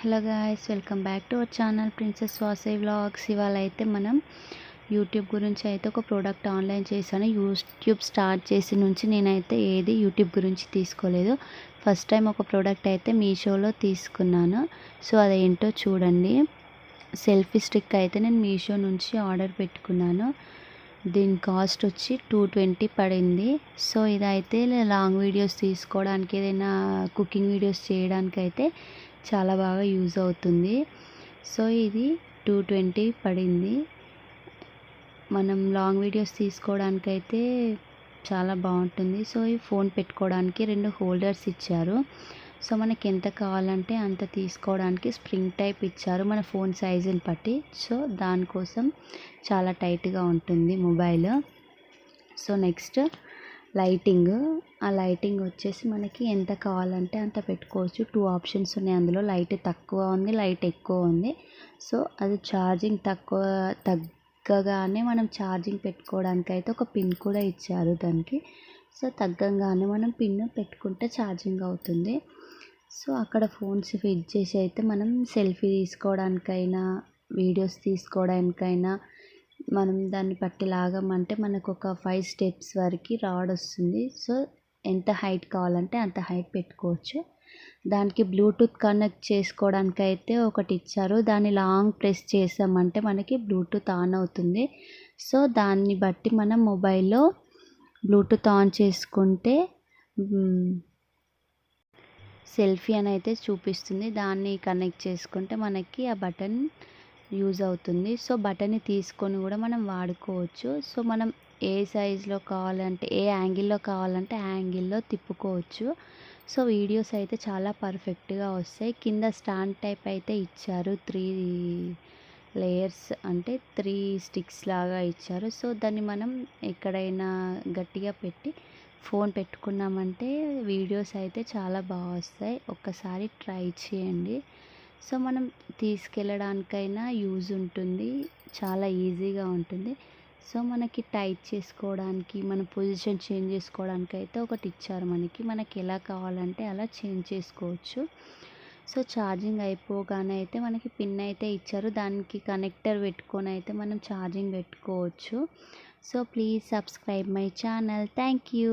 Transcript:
Hello guys welcome back to our channel princess వాసే vlogs. ఇవాళ అయితే మనం యూట్యూబ్ గురించి అయితే ఒక ప్రోడక్ట్ ఆన్లైన్ చేశాను. యూట్యూబ్ స్టార్ట్ చేసి నుంచి నేనైతే ఏది యూట్యూబ్ గురించి తీసుకోలేదు. ఫస్ట్ టైం ఒక ప్రోడక్ట్ అయితే మీషోలో తీసుకున్నాను. సో అదేంటో చూడండి. సెల్ఫీ స్టిక్ అయితే నేను మీషో నుంచి ఆర్డర్ పెట్టుకున్నాను. దీని కాస్ట్ వచ్చి టూ ట్వంటీ పడింది. సో ఇదైతే లాంగ్ వీడియోస్ తీసుకోవడానికి ఏదైనా కుకింగ్ వీడియోస్ చేయడానికి అయితే చాలా బాగా యూజ్ అవుతుంది. సో ఇది టూ ట్వంటీ పడింది. మనం లాంగ్ వీడియోస్ తీసుకోవడానికి అయితే చాలా బాగుంటుంది. సో ఈ ఫోన్ పెట్టుకోవడానికి రెండు హోల్డర్స్ ఇచ్చారు. సో మనకి ఎంత కావాలంటే అంత తీసుకోవడానికి స్ప్రింగ్ టైప్ ఇచ్చారు మన ఫోన్ సైజుని బట్టి. సో దానికోసం చాలా టైట్గా ఉంటుంది మొబైల్. So next lighting. ఆ లైటింగ్ వచ్చేసి మనకి ఎంత కావాలంటే అంత పెట్టుకోవచ్చు. టూ ఆప్షన్స్ ఉన్నాయి అందులో. లైట్ తక్కువ ఉంది లైట్ ఎక్కువ ఉంది. సో అది ఛార్జింగ్ తక్కువ తగ్గగానే మనం ఛార్జింగ్ పెట్టుకోవడానికి అయితే ఒక పిన్ కూడా ఇచ్చారు దానికి. సో తగ్గంగానే మనం పిన్ పెట్టుకుంటే ఛార్జింగ్ అవుతుంది. సో అక్కడ ఫోన్స్ ఫిట్ చేసి అయితే మనం సెల్ఫీ తీసుకోవడానికైనా వీడియోస్ తీసుకోవడానికైనా మనం దాన్ని పట్టి లాగమంటే మనకు ఒక ఫైవ్ స్టెప్స్ వరకు రాడ్ వస్తుంది సో ఎంత హైట్ కావాలంటే అంత హైట్ పెట్టుకోవచ్చు. దానికి బ్లూటూత్ కనెక్ట్ చేసుకోవడానికి అయితే ఒకటి ఇచ్చారు. దాన్ని లాంగ్ ప్రెస్ చేసామంటే మనకి బ్లూటూత్ ఆన్ అవుతుంది. సో దాన్ని బట్టి మనం మొబైల్లో బ్లూటూత్ ఆన్ చేసుకుంటే సెల్ఫీ అని అయితే చూపిస్తుంది. దాన్ని కనెక్ట్ చేసుకుంటే మనకి ఆ బటన్ యూజ్ అవుతుంది. సో బటన్ని తీసుకొని కూడా మనం వాడుకోవచ్చు. సో మనం ఏ సైజులో కావాలంటే ఏ యాంగిల్లో కావాలంటే యాంగిల్లో తిప్పుకోవచ్చు. సో వీడియోస్ అయితే చాలా పర్ఫెక్ట్గా వస్తాయి. కింద స్టాండ్ టైప్ అయితే ఇచ్చారు. త్రీ లేయర్స్ అంటే త్రీ స్టిక్స్ లాగా ఇచ్చారు. సో దాన్ని మనం ఎక్కడైనా గట్టిగా పెట్టి ఫోన్ పెట్టుకున్నామంటే వీడియోస్ అయితే చాలా బాగా వస్తాయి. ఒక్కసారి ట్రై చేయండి. సో మనం తీసుకెళ్ళడానికైనా యూజ్ ఉంటుంది. చాలా ఈజీగా ఉంటుంది. సో మనకి టైట్ చేసుకోవడానికి మన పొజిషన్ చేంజ్ చేసుకోవడానికి అయితే ఒకటి ఇచ్చారు మనకి. మనకి ఎలా కావాలంటే అలా చేంజ్ చేసుకోవచ్చు. సో ఛార్జింగ్ అయిపోగానే అయితే మనకి పిన్ అయితే ఇచ్చారు. దానికి కనెక్టర్ పెట్టుకొని అయితే మనం ఛార్జింగ్ పెట్టుకోవచ్చు. So please subscribe my channel. Thank you.